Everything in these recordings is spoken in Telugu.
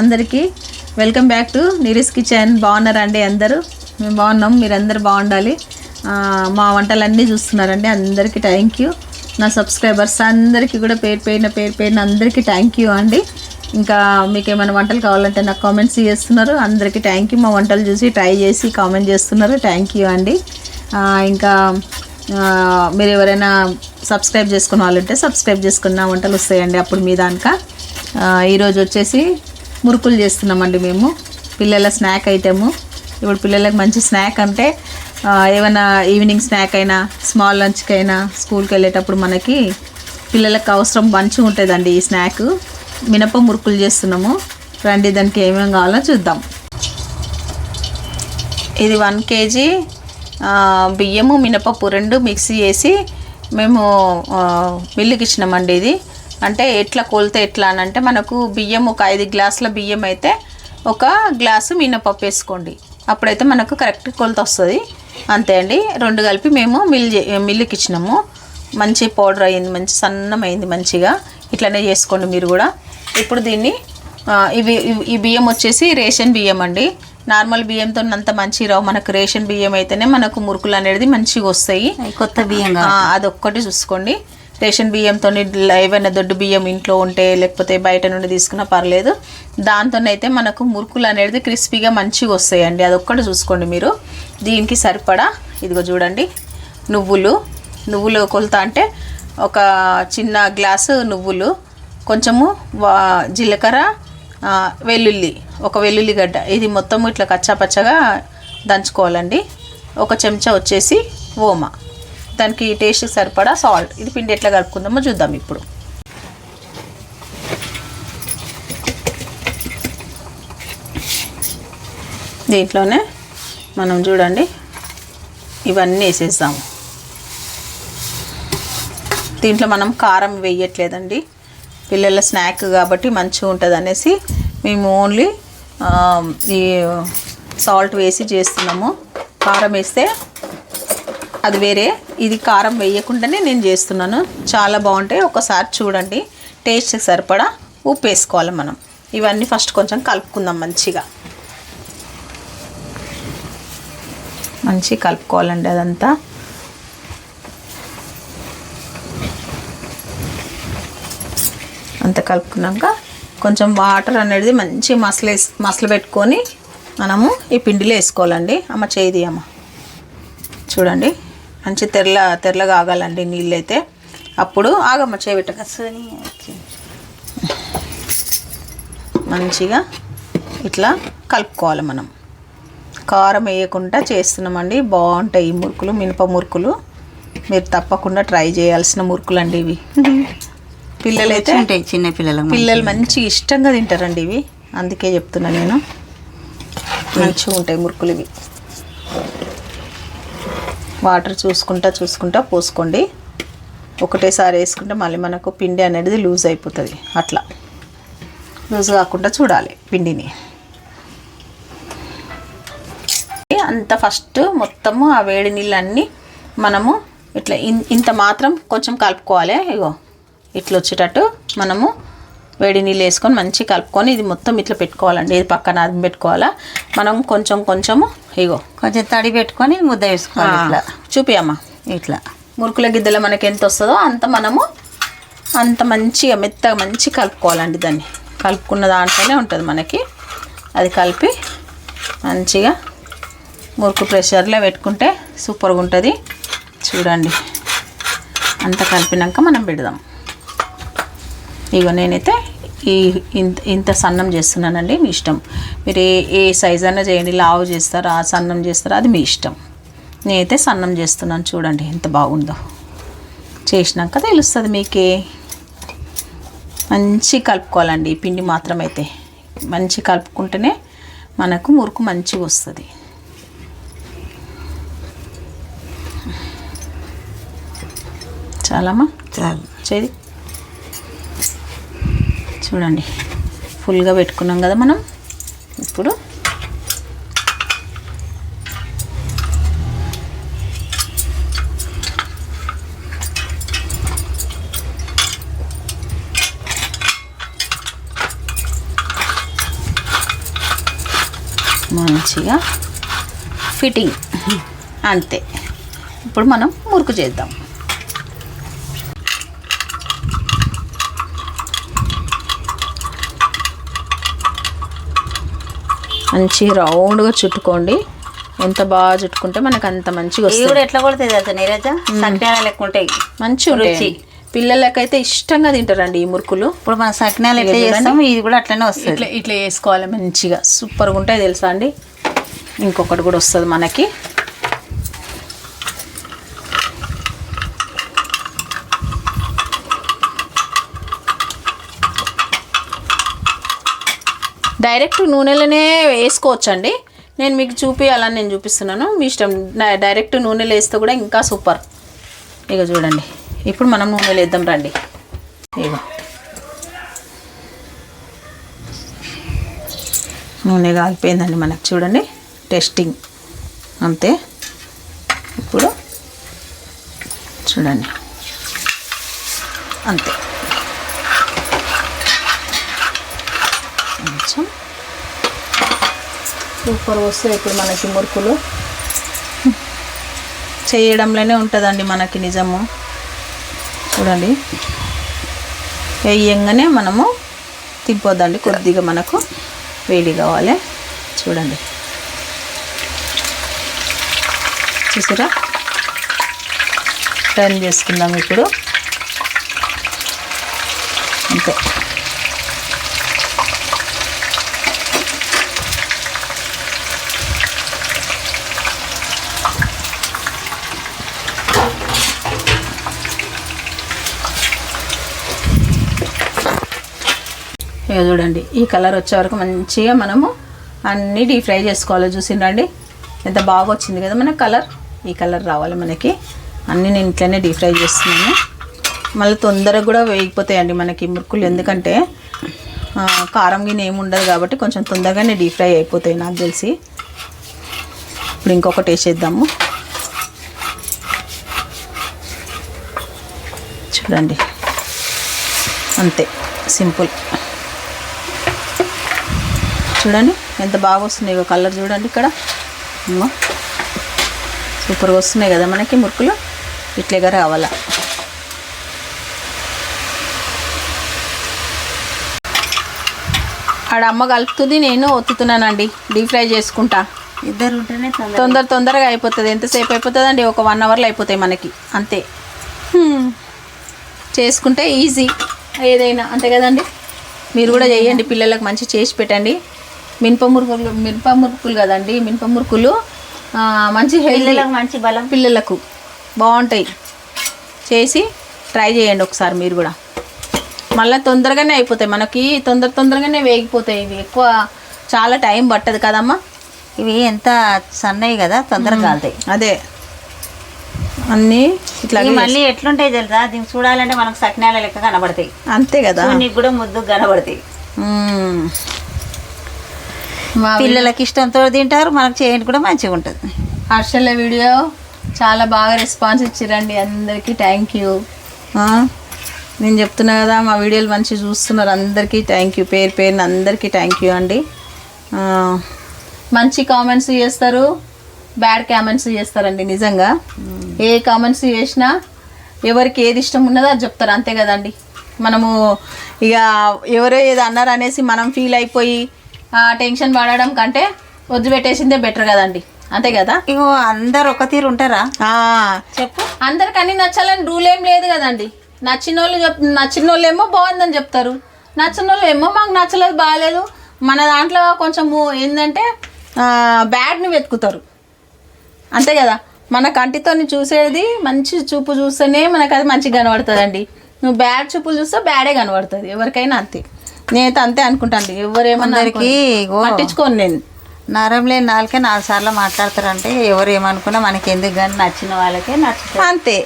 అందరికీ welcome back to Niree's kitchen. బాగున్నారండి అందరూ? మేము బాగున్నాం మీరందరూ బాగుండాలి. మా వంటలన్నీ చూస్తున్నారండి అందరికీ థ్యాంక్ యూ నా సబ్స్క్రైబర్స్ అందరికీ కూడా పేరు పేరిన పేరు పేరిన అందరికీ థ్యాంక్ యూ అండి. ఇంకా మీకు ఏమైనా వంటలు కావాలంటే నాకు కామెంట్స్ చేస్తున్నారు అందరికీ థ్యాంక్ యూ మా వంటలు చూసి ట్రై చేసి కామెంట్ చేస్తున్నారు థ్యాంక్ యూ అండి. ఇంకా మీరు ఎవరైనా సబ్స్క్రైబ్ చేసుకున్న వాళ్ళంటే సబ్స్క్రైబ్ చేసుకున్న వంటలు వస్తాయండి అప్పుడు మీ దానిక. ఈరోజు వచ్చేసి మురుకులు చేస్తున్నామండి మేము. పిల్లల స్నాక్ ఐటెము. ఇప్పుడు పిల్లలకు మంచి స్నాక్ అంటే ఏమైనా ఈవినింగ్ స్నాక్ అయినా స్మాల్ లంచ్కి అయినా స్కూల్కి వెళ్ళేటప్పుడు మనకి పిల్లలకు అవసరం మంచిగా ఉంటుందండి ఈ స్నాక్. మినప మురుకులు చేస్తున్నాము. రండి దానికి ఏమేమి కావాలో చూద్దాం. ఇది వన్ కేజీ బియ్యము మినపప్పు రెండు మిక్సీ చేసి మేము మిల్లుకి ఇచ్చినామండి ఇది. అంటే ఎట్లా కొలితే ఎట్లా అని అంటే మనకు బియ్యం ఒక ఐదు గ్లాసుల బియ్యం అయితే ఒక గ్లాసు మినపప్పు వేసుకోండి. అప్పుడైతే మనకు కరెక్ట్ కొలత వస్తుంది. అంతే అండి. రెండు కలిపి మేము మిల్ చే- మిల్లుకి ఇచ్చినాము. మంచి పౌడర్ అయింది మంచి సన్నం అయింది మంచిగా. ఇట్లనే చేసుకోండి మీరు కూడా. ఇప్పుడు దీన్ని ఇవి ఈ బియ్యం వచ్చేసి రేషన్ బియ్యం అండి. నార్మల్ బియ్యంతో అంత మంచి రావు. మనకు రేషన్ బియ్యం అయితేనే మనకు మురుకులు అనేది మంచిగా వస్తాయి. కొత్త బియ్యం అదొక్కటి చూసుకోండి. రేషన్ బియ్యంతో ఏవైనా దొడ్డు బియ్యం ఇంట్లో ఉంటే లేకపోతే బయట నుండి తీసుకున్నా పర్లేదు. దాంతోనైతే మనకు మురుకులు అనేది క్రిస్పీగా మంచిగా వస్తాయండి. అదొక్కటి చూసుకోండి మీరు. దీనికి సరిపడా ఇదిగో చూడండి నువ్వులు. నువ్వులు కొలత అంటే ఒక చిన్న గ్లాసు నువ్వులు కొంచెము జీలకర్ర వెల్లుల్లి ఒక వెల్లుల్లి గడ్డ. ఇది మొత్తం ఇట్లా కచ్చాపచ్చగా దంచుకోవాలండి. ఒక చెంచా వచ్చేసి ఓమా. దానికి టేస్ట్ సరిపడా సాల్ట్. ఇది పిండి ఎట్లా కలుపుకుందామో చూద్దాం ఇప్పుడు. దీంట్లోనే మనం చూడండి ఇవన్నీ వేసేద్దాము. దీంట్లో మనం కారం వేయట్లేదండి. పిల్లల స్నాక్ కాబట్టి మంచిగా ఉంటుంది అనేసి మేము ఓన్లీ ఈ సాల్ట్ వేసి చేస్తున్నాము. కారం వేస్తే అది వేరే ఇది కారం వేయకుండానే నేను చేస్తున్నాను. చాలా బాగుంటాయి. ఒకసారి చూడండి. టేస్ట్ సరిపడా ఉప్పు వేసుకోవాలి మనం. ఇవన్నీ ఫస్ట్ కొంచెం కలుపుకుందాం మంచిగా. మంచిగా కలుపుకోవాలండి అదంతా. అంత కలుపుకున్నాక కొంచెం వాటర్ అనేది మంచి మసలు మసలు పెట్టుకొని మనము ఈ పిండిలో వేసుకోవాలండి. అమ్మ చేయి అమ్మ చూడండి. మంచి తెల్ల తెల్లగా ఆగాలండి నీళ్ళు అయితే అప్పుడు ఆగమ్మ చేయబెట్టక మంచిగా ఇట్లా కలుపుకోవాలి మనం. కారం వేయకుండా చేస్తున్నామండి. బాగుంటాయి ఈ మురుకులు మినప మురుకులు. మీరు తప్పకుండా ట్రై చేయాల్సిన మురుకులు అండి ఇవి పిల్లలైతే ఉంటాయి చిన్న పిల్లలకు పిల్లలు మంచి ఇష్టంగా తింటారండి ఇవి. అందుకే చెప్తున్నా నేను. మంచిగా ఉంటాయి మురుకులు ఇవి. వాటర్ చూసుకుంటా చూసుకుంటా పోసుకోండి. ఒకటేసారి వేసుకుంటే మళ్ళీ మనకు పిండి అనేది లూజ్ అయిపోతుంది. అట్లా. లూజ్ కాకుండా చూడాలి పిండిని. అంత ఫస్ట్ మొత్తము ఆ వేడి నీళ్ళన్నీ మనము ఇట్లా ఇన్- ఇంత మాత్రం కొంచెం కలుపుకోవాలి. ఇగో ఇట్లా వచ్చేటట్టు మనము వేడి నీళ్ళు వేసుకొని మంచిగా కలుపుకొని ఇది మొత్తం ఇట్లా పెట్టుకోవాలండి. ఇది పక్కన అది పెట్టుకోవాలా? మనం కొంచెం కొంచెము ఇగో కొంచెం తడి పెట్టుకొని ముద్ద వేసుకోవాలి ఇట్లా. చూపియమ్మా. ఇట్లా. మురుకుల గిద్దెలో మనకి ఎంత వస్తుందో అంత మనము అంత మంచిగా మెత్తగా మంచి కలుపుకోవాలండి దాన్ని. కలుపుకున్న దాంట్లోనే ఉంటుంది మనకి. అది కలిపి మంచిగా మురుకు ప్రెషర్లో పెట్టుకుంటే సూపర్గా ఉంటుంది. చూడండి. అంత కలిపినాక మనం పెడదాం. ఇగో నేనైతే ఈ ఇంత ఇంత సన్నం చేస్తున్నానండి మీ ఇష్టం. మీరు ఏ ఏ సైజ్ అయినా చేయండి లావు చేస్తారా సన్నం చేస్తారా అది మీ ఇష్టం. నేనైతే సన్నం చేస్తున్నాను చూడండి ఎంత బాగుందో. చేసినాక తెలుస్తుంది మీకే. మంచి కలుపుకోవాలండి ఈ పిండి మాత్రం అయితే మంచి కలుపుకుంటేనే మనకు మురుకు మంచిగా వస్తుంది. చాలమ్మా. చాలు. చేది చూడండి. ఫుల్గా పెట్టుకున్నాం కదా మనం. ఇప్పుడు మంచిగా ఫిట్టింగ్ అంతే. ఇప్పుడు మనం మురుకు చేద్దాం. మంచి రౌండ్గా చుట్టుకోండి. ఎంత బాగా చుట్టుకుంటే మనకు అంత మంచిగా వస్తుంది కూడా ఎట్లా కొడుతుంది తెలుసా నీరజ? సక్నాల లెక్క ఉంటాయి. మంచిగా రుచి. పిల్లలకైతే ఇష్టంగా తింటారండి ఈ మురుకులు. ఇప్పుడు మన సక్నాలు ఎట్లా ఇవి చేస్తాం ఇది కూడా అట్లనే వస్తుంది. ఇట్లా ఇట్లా వేసుకోవాలి మంచిగా. సూపర్గా ఉంటాయి తెలుసా అండి? ఇంకొకటి కూడా వస్తుంది మనకి. డైరెక్ట్ నూనెలోనే వేసుకోవచ్చండి. నేను మీకు చూపించాలని నేను చూపిస్తున్నాను. మీ ఇష్టం. డైరెక్ట్ నూనెలో వేస్తే కూడా ఇంకా సూపర్. ఇక చూడండి. ఇప్పుడు మనం నూనెలు వేద్దాం రండి. ఇగో. నూనె కాలిపోయిందండి మనకు చూడండి. టెస్టింగ్. అంతే. ఇప్పుడు చూడండి. అంతే. కొంచెం. సూపర్ వస్తాయి ఇప్పుడు మనకి మురుకులు. చేయడంలోనే ఉంటుందండి మనకి నిజము. చూడండి. వేయంగానే మనము తిప్పొద్దండి కొద్దిగా మనకు వేడి కావాలి. చూడండి. చూసారా? టర్న్ చేసుకుందాం ఇప్పుడు. అంతే. ఇక చూడండి ఈ కలర్ వచ్చే వరకు మంచిగా మనము అన్నీ డీప్ ఫ్రై చేసుకోవాలి. చూసిండండి ఎంత బాగా వచ్చింది కదా మన కలర్. ఈ కలర్ రావాలి మనకి. అన్నీ నేను ఇట్లనే డీప్ ఫ్రై చేస్తున్నాను. మళ్ళీ తొందరగా కూడా వేగిపోతాయండి మనకి మురుకులు. ఎందుకంటే కారం గిన్నె ఏమి ఉండదు కాబట్టి కొంచెం తొందరగానే డీప్ ఫ్రై అయిపోతాయి నాకు తెలిసి. ఇప్పుడు ఇంకొకటి వేసేద్దాము చూడండి. అంతే. సింపుల్. చూడండి. ఎంత బాగా వస్తున్నాయి కలర్ చూడండి ఇక్కడ. సూపర్గా వస్తున్నాయి కదా మనకి మురుకులు. ఇట్లేగా రావాలా. ఆడ అమ్మ కలుపుతుంది నేను ఒత్తుతున్నానండి. డీప్ ఫ్రై చేసుకుంటా. ఇద్దరు ఉంటేనే తొందర తొందర తొందరగా అయిపోతుంది. ఎంతసేపు అయిపోతుంది అండి ఒక వన్ అవర్లో అయిపోతాయి మనకి. అంతే. చేసుకుంటే ఈజీ. ఏదైనా అంతే కదండి? మీరు కూడా చేయండి. పిల్లలకు మంచి చేసి పెట్టండి. మినప మురుకులు మినప మురుకులు కదండి మినప మురుకులు మంచి హెల్తీ మంచి బలం. పిల్లలకు బాగుంటాయి. చేసి ట్రై చేయండి ఒకసారి మీరు కూడా. మళ్ళీ తొందరగానే అయిపోతాయి. మనకి తొందర తొందరగానే వేగిపోతాయి. ఇవి ఎక్కువ చాలా టైం పట్టదు కదమ్మా. ఇవి ఎంత సన్నవి కదా తొందరగా కాలుతాయి. అదే. అన్నీ ఇట్లా మళ్ళీ ఎట్లుంటాయి తెలుసా? దీనికి చూడాలంటే మనకు సకినాల లెక్క కనబడతాయి. అంతే కదా. నీకు కూడా ముద్దు కనబడతాయి. పిల్లలకి ఇష్టంతో తింటారు మనకు చేయండి కూడా మంచిగా ఉంటుంది. హర్షల వీడియో చాలా బాగా రెస్పాన్స్ ఇచ్చిరండి అందరికీ థ్యాంక్ యూ నేను చెప్తున్నా కదా మా వీడియోలు మంచి చూస్తున్నారు అందరికీ థ్యాంక్ యూ పేరు పేరున అందరికీ థ్యాంక్ యూ అండి. మంచి కామెంట్స్ చేస్తారు బ్యాడ్ కామెంట్స్ చేస్తారండి నిజంగా. ఏ కామెంట్స్ చేసినా ఎవరికి ఏది ఇష్టం ఉన్నదో అది చెప్తారు అంతే కదండి. మనము ఇక ఎవరో ఏదో అన్నారు అనేసి మనం ఫీల్ అయిపోయి టెన్షన్ పడడం కంటే వదిలిపెట్టేసిందే బెటర్ కదండి. అంతే కదా? ఇగో అందరు ఒక తీరు ఉంటారా? చెప్పు. అందరికి అన్ని నచ్చాలని రూల్ ఏం లేదు కదండి. నచ్చిన వాళ్ళు చెప్ నచ్చిన వాళ్ళు ఏమో బాగుందని చెప్తారు. నచ్చిన వాళ్ళు ఏమో మాకు నచ్చలేదు బాగాలేదు. మన దాంట్లో కొంచెము ఏంటంటే బ్యాడ్ని వెతుకుతారు. అంతే కదా? మన కంటితో చూసేది మంచి చూపు చూస్తేనే మనకు అది మంచిగా కనబడుతుందండి. నువ్వు బ్యాడ్ చూపులు చూస్తే బ్యాడే కనబడుతుంది. ఎవరికైనా అంతే. నేనైతే అంతే అనుకుంటాను. ఎవరేమన్నా అందరికీ ఇగో పట్టించుకోను నేను. నరం లేని నాలుకే నాలుగు సార్లు మాట్లాడతారంటే ఎవరు ఏమనుకున్నా మనకి ఎందుకు కానీ నచ్చిన వాళ్ళకే నచ్చుతుంది అంతే.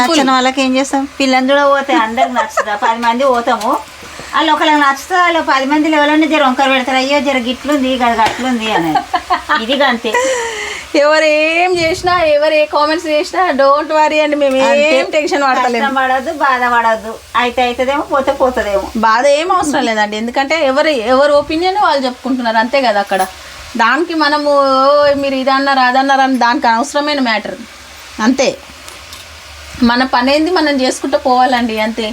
నచ్చిన వాళ్ళకి ఏం చేస్తాం? పిల్లని కూడా పోతే అందరికి నచ్చుతా. పది మంది పోతాము. వాళ్ళు ఒకళ్ళకి నచ్చుతా వాళ్ళు పది మంది ఎవరైనా జర వంకర పెడతారు. అయ్యో జర గిట్లుంది గది అట్లుంది అని. ఇది అంతే ఎవరు ఏం చేసినా ఎవరు ఏ కామెంట్స్ చేసినా డోంట్ వరీ అండి మేము ఏం టెన్షన్ పడతలేము. పడద్దు బాధ పడద్దు అయితే అవుతుందేమో పోతే పోతుందేమో. బాధ ఏం అవసరం లేదండి. ఎందుకంటే ఎవరు ఎవరు ఒపీనియన్ వాళ్ళు చెప్పుకుంటున్నారు. అంతే కదా అక్కడ. దానికి మనము "ఓ, మీరు ఇది అన్నారు అది అన్నారు అని దానికి అవసరమైన మ్యాటర్ అంతే. మన పని ఏంది మనం చేసుకుంటూ పోవాలండి అంతే.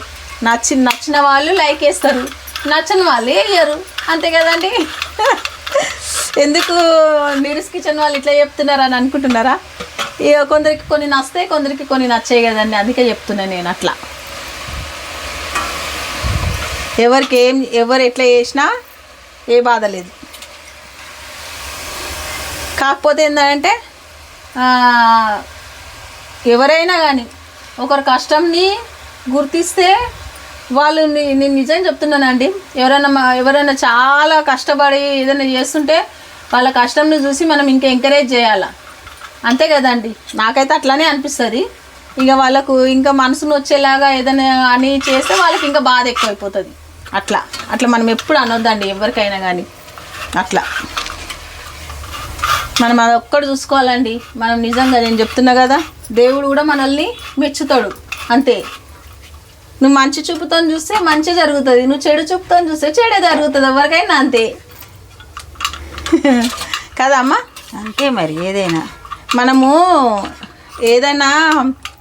నచ్చి నచ్చిన వాళ్ళు లైక్ వేస్తారు. నచ్చని వాళ్ళు వేయరు అంతే కదండి. ఎందుకు నీరస్ కిచెన్ వాళ్ళు ఇట్లా చెప్తున్నారు అని అనుకుంటున్నారా? ఇక కొందరికి కొన్ని నస్తాయి కొందరికి కొన్ని నచ్చాయి కదండి. అందుకే చెప్తున్నా నేను అట్లా. ఎవరికి ఏం ఎవరు ఎట్లా చేసినా ఏ బాధ లేదు. కాకపోతే ఏంటంటే ఎవరైనా కానీ ఒకరి కష్టంని గుర్తిస్తే వాళ్ళు నేను నిజం చెప్తున్నానండి. ఎవరైనా ఎవరైనా చాలా కష్టపడి ఏదైనా చేస్తుంటే వాళ్ళ కష్టంని చూసి మనం ఇంకా ఎంకరేజ్ చేయాలి? అంతే కదండి. నాకైతే అట్లానే అనిపిస్తుంది. ఇక వాళ్ళకు ఇంకా మనసును వచ్చేలాగా ఏదైనా అని చేస్తే వాళ్ళకి ఇంకా బాధ ఎక్కువైపోతుంది. అట్లా. అట్లా మనం ఎప్పుడు అనొద్దండి ఎవరికైనా కానీ అట్లా. మనం అది ఒక్కడు చూసుకోవాలండి. మనం నిజంగా నేను చెప్తున్నా కదా దేవుడు కూడా మనల్ని మెచ్చుతాడు. అంతే. నువ్వు మంచి చూపుతో చూస్తే మంచి జరుగుతుంది. నువ్వు చెడు చూపుతో చూస్తే చెడే జరుగుతుంది. ఎవరికైనా అంతే. కదా అంతే మరి ఏదైనా. మనము ఏదైనా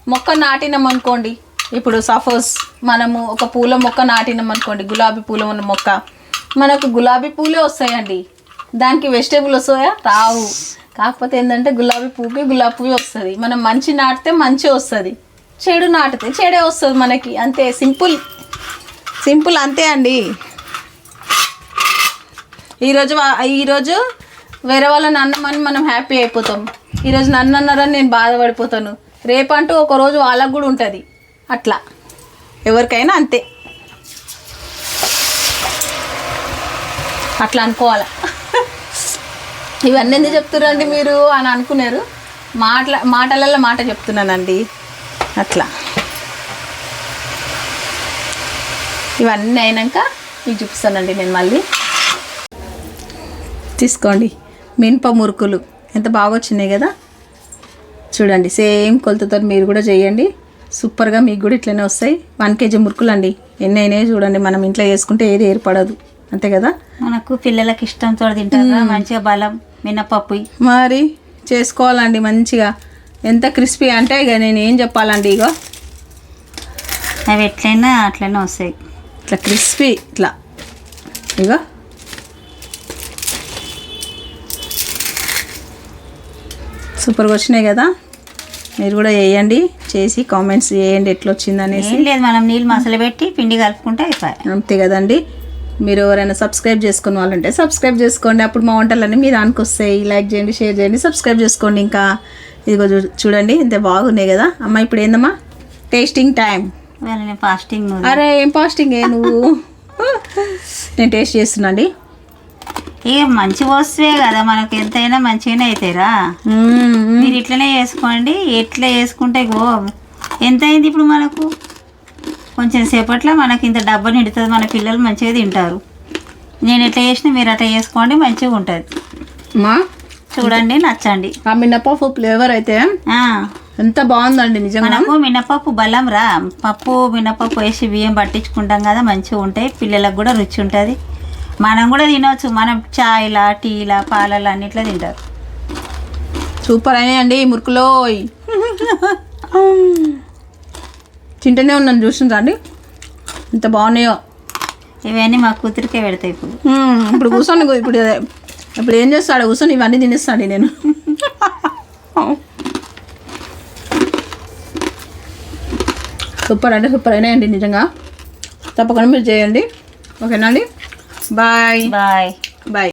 మొక్క నాటినాం అనుకోండి ఇప్పుడు సపోజ్ మనము ఒక పూల మొక్క నాటినాం అనుకోండి గులాబీ పూల ఉన్న మొక్క. మనకు గులాబీ పూలే వస్తాయండి. దానికి వెజిటేబుల్ వస్తాయా? రావు. కాకపోతే ఏంటంటే గులాబీ పువ్వు గులాబీ పువ్వు వస్తుంది. మనం మంచి నాటితే మంచి వస్తుంది. చెడు నాటితే చెడే వస్తుంది మనకి. అంతే. సింపుల్. సింపుల్ అంతే అండి. ఈరోజు ఈరోజు వేరే వాళ్ళని అన్నమని మనం హ్యాపీ అయిపోతాం. ఈరోజు నన్ను అన్నారని నేను బాధపడిపోతాను. రేపంటూ ఒకరోజు వాళ్ళకు కూడా ఉంటుంది. అట్లా. ఎవరికైనా అంతే. అట్లా అనుకోవాలి? ఇవన్నీ ఎందుకు చెప్తున్నారండి మీరు అని అనుకున్నారు. మాటల మాటలలో మాట చెప్తున్నానండి. అట్లా. ఇవన్నీ అయినాక మీకు చూపిస్తానండి నేను మళ్ళీ. తీసుకోండి. మినప మురుకులు. ఎంత బాగా వచ్చినాయి కదా? చూడండి సేమ్ కొలతతో మీరు కూడా చేయండి. సూపర్గా మీకు కూడా ఇట్లనే వస్తాయి. వన్ కేజీ మురుకులు అండి ఎన్ని అయినాయి చూడండి మనం ఇంట్లో చేసుకుంటే ఏది ఏర్పడదు. అంతే కదా? మనకు పిల్లలకి ఇష్టంతో తింటారు మంచిగా బలం మినపప్పు మరి చేసుకోవాలండి మంచిగా. ఎంత క్రిస్పీ అంటే ఇక నేను ఏం చెప్పాలండి ఇగో? అవి ఎట్లయినా అట్లనే వస్తాయి. ఇట్లా క్రిస్పీ ఇట్లా. ఇగో. సూపర్గా వచ్చినాయి కదా. మీరు కూడా వేయండి చేసి కామెంట్స్ చేయండి ఎట్లా వచ్చింది అనేసి ఏం లేదు మనం నీళ్ళు మసలు పెట్టి పిండి కలుపుకుంటే అయిపోయాయి. అంతే కదండి. మీరు ఎవరైనా సబ్స్క్రైబ్ చేసుకున్న వాళ్ళు ఉంటే సబ్స్క్రైబ్ చేసుకోండి. అప్పుడు మా వంటలన్నీ మీ దానికి వస్తాయి. లైక్ చేయండి షేర్ చేయండి సబ్స్క్రైబ్ చేసుకోండి ఇంకా. ఇదిగో చూడండి ఇంత బాగున్నాయి కదా. అమ్మ ఇప్పుడు ఏందమ్మా? టేస్టింగ్ టైం ఫాస్టింగ్ అరే ఏం ఫాస్టింగ్ ఏ నువ్వు? నేను టేస్ట్ చేస్తున్నా అండి. ఇక మంచి వస్తువే కదా మనకు ఎంతైనా మంచిగానే అవుతాయిరా. మీరు ఇట్లనే చేసుకోండి ఎట్లా చేసుకుంటే గో ఎంత అయింది ఇప్పుడు మనకు? కొంచెం సేపట్లో మనకి ఇంత డబ్బా నిండుతుంది మన పిల్లలు మంచిగా తింటారు. నేను ఎట్లా చేసినా మీరు అట్లా చేసుకోండి మంచిగా ఉంటుంది. అమ్మా చూడండి నచ్చండి. ఆ మినపప్పు ఫ్లేవర్ అయితే ఎంత బాగుందండి నిజంగా? మనకు మినపప్పు బలం రా. పప్పు మినపప్పు వేసి బియ్యం పట్టించుకుంటాం కదా మంచిగా ఉంటాయి పిల్లలకు కూడా రుచి ఉంటుంది. మనం కూడా తినవచ్చు మనం చాయ్లా టీలా పాలలా అన్నిట్లో తింటారు. సూపర్ అయినాయండి మురుకులో. తింటూనే ఉన్నాను చూసిండ్రా అండి. ఎంత బాగున్నాయో. ఇవన్నీ మా కూతురికే పెడతాయి ఇప్పుడు. ఇప్పుడు కూర్చొని ఇప్పుడు. ఇప్పుడు ఏం చేస్తాడు? కూర్చొని ఇవన్నీ తినేస్తాడు నేను. సూపర్ అంటే సూపర్ అయినాయండి నిజంగా. తప్పకుండా మీరు చేయండి. ఓకేనా అండి? Bye. Bye. Bye.